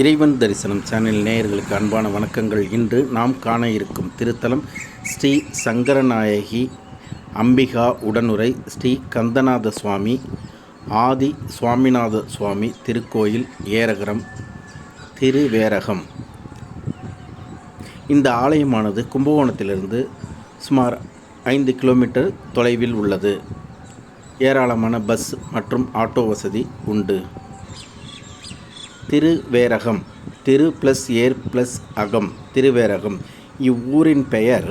இறைவன் தரிசனம் சேனல் நேயர்களுக்கு அன்பான வணக்கங்கள். இன்று நாம் காண இருக்கும் திருத்தலம் ஸ்ரீ சங்கரநாயகி அம்பிகா உடனுரை ஸ்ரீ கந்தநாத சுவாமி ஆதி சுவாமிநாத சுவாமி திருக்கோயில் ஏரகரம் திருவேரகம். இந்த ஆலயமானது கும்பகோணத்திலிருந்து சுமார் ஐந்து கிலோமீட்டர் தொலைவில் உள்ளது. ஏராளமான பஸ் மற்றும் ஆட்டோ வசதி உண்டு. திருவேரகம். திரு ப்ளஸ் ஏர் ப்ளஸ் அகம். திருவேரகம். இவ்வூரின் பெயர்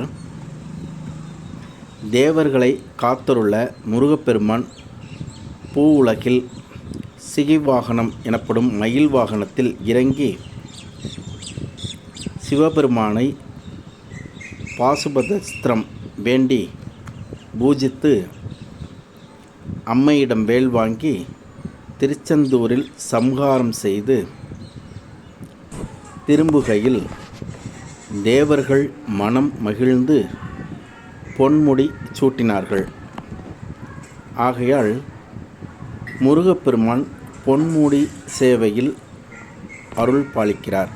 தேவர்களை காத்தருள்ள முருகப்பெருமான் பூ உலகில் சிகிவாகனம் எனப்படும் மயில் வாகனத்தில் இறங்கி சிவபெருமானை பாசுபதஸ்திரம் வேண்டி பூஜித்து அம்மையிடம் வேல் வாங்கி திருச்செந்தூரில் சம்ஹாரம் செய்து திரும்புகையில் தேவர்கள் மனம் மகிழ்ந்து பொன்முடி சூட்டினார்கள். ஆகையால் முருகப்பெருமான் பொன்முடி சேவையில் அருள் பாலிக்கிறார்.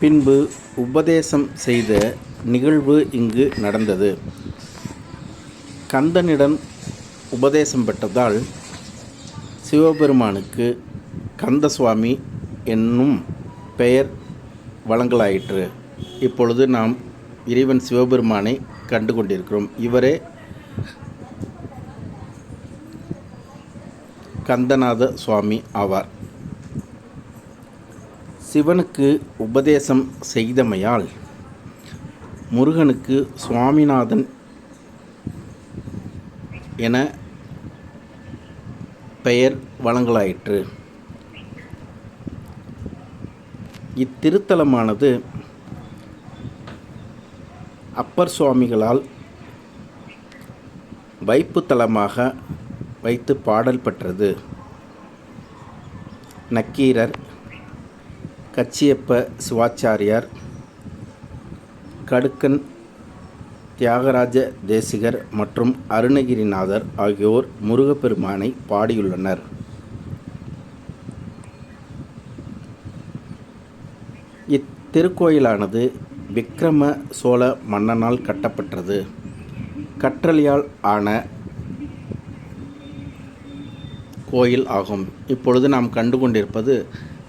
பின்பு உபதேசம் செய்த நிகழ்வு இங்கு நடந்தது. கந்தனிடம் உபதேசம் பெற்றதால் சிவபெருமானுக்கு கந்தசுவாமி என்னும் பெயர் வழங்கலாயிற்று. இப்பொழுது நாம் இறைவன் சிவபெருமானை கண்டு கொண்டிருக்கிறோம் இவரே கந்தநாத சுவாமி ஆவார். சிவனுக்கு உபதேசம் செய்தமையால் முருகனுக்கு சுவாமிநாதன் என பெயர் வழங்கலாயிற்று. இத்திருத்தலமானது அப்பர் சுவாமிகளால் வைப்புத்தலமாக வைத்து பாடல் பெற்றது. நக்கீரர் கச்சியப்ப சிவாச்சாரியார் கடுக்கன் தியாகராஜ தேசிகர் மற்றும் அருணகிரிநாதர் ஆகியோர் முருகப்பெருமானை பாடியுள்ளனர். இத்திருக்கோயிலானது விக்ரம சோழ மன்னனால் கட்டப்பட்டது கற்றலியால் ஆன கோயில் ஆகும். இப்பொழுது நாம் கண்டு கொண்டிருப்பது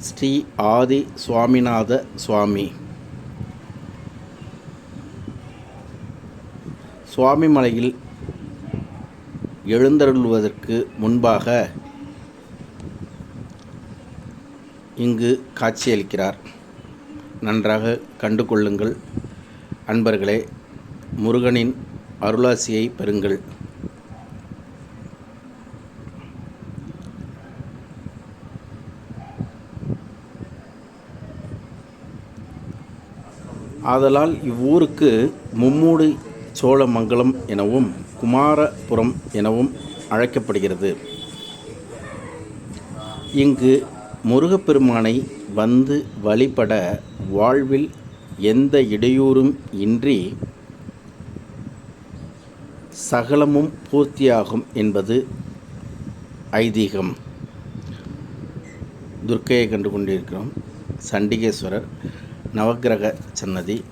ஸ்ரீ ஆதி சுவாமிநாத சுவாமி. சுவாமிமலையில் எழுந்தருள்வதற்கு முன்பாக இங்கு காட்சியளிக்கிறார். நன்றாக கண்டு கொள்ளுங்கள் அன்பர்களே முருகனின் அருளாசியை பெறுங்கள். ஆதலால் இவ்வூருக்கு மும்மூடு சோழமங்கலம் எனவும் குமாரபுரம் எனவும் அழைக்கப்படுகிறது. இங்கு முருகப்பெருமானை வந்து வழிபட வாழ்வில் எந்த இடையூறும் இன்றி சகலமும் பூர்த்தியாகும் என்பது ஐதீகம். துர்க்கையை கண்டு கொண்டிருக்கிறோம். சண்டிகேஸ்வரர் நவக்கிரக சன்னதி.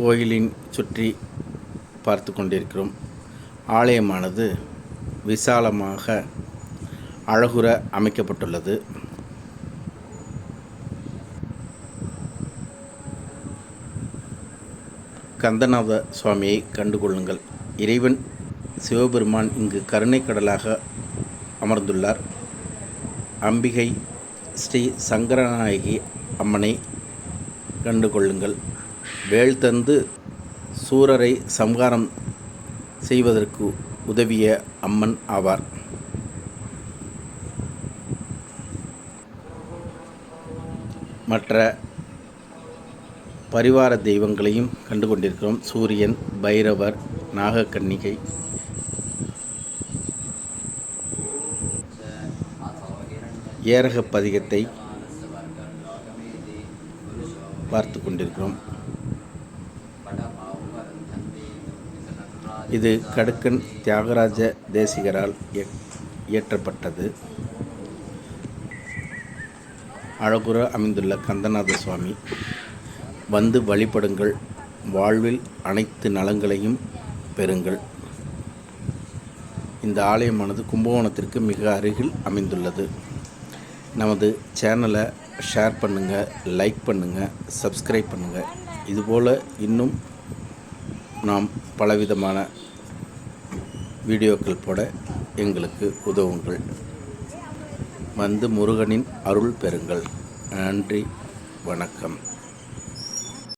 கோயிலின் சுற்றி பார்த்து கொண்டிருக்கிறோம். ஆலயமானது விசாலமாக அழகுற அமைக்கப்பட்டுள்ளது. கந்தநாத சுவாமியை கண்டுகொள்ளுங்கள் இறைவன் சிவபெருமான் இங்கு கருணை கடலாக அமர்ந்துள்ளார். அம்பிகை ஸ்ரீ சங்கரநாயகி அம்மனை கண்டுகொள்ளுங்கள் வேல் தந்து சூரரை சம்ஹாரம் செய்வதற்கு உதவிய அம்மன் ஆவார். மற்ற பரிவார தெய்வங்களையும் கண்டு கொண்டிருக்கிறோம் சூரியன் பைரவர் நாகக்கன்னிகை. ஏரக பதிகத்தை பார்த்து கொண்டிருக்கிறோம். இது கடுக்கன் தியாகராஜ தேசிகரால் இயற்றப்பட்டது. அழகுற அமைந்துள்ள கந்தநாத சுவாமி வந்து வழிபடுங்கள் வாழ்வில் அனைத்து நலங்களையும் பெறுங்கள். இந்த ஆலயமானது கும்பகோணத்திற்கு மிக அருகில் அமைந்துள்ளது. நமது சேனலை ஷேர் பண்ணுங்கள் லைக் பண்ணுங்கள் சப்ஸ்கிரைப் பண்ணுங்கள் இதுபோல் இன்னும் நாம் பலவிதமான வீடியோக்கள் போட எங்களுக்கு உதவுங்கள். வந்து முருகனின் அருள் பெறுங்கள். நன்றி வணக்கம்.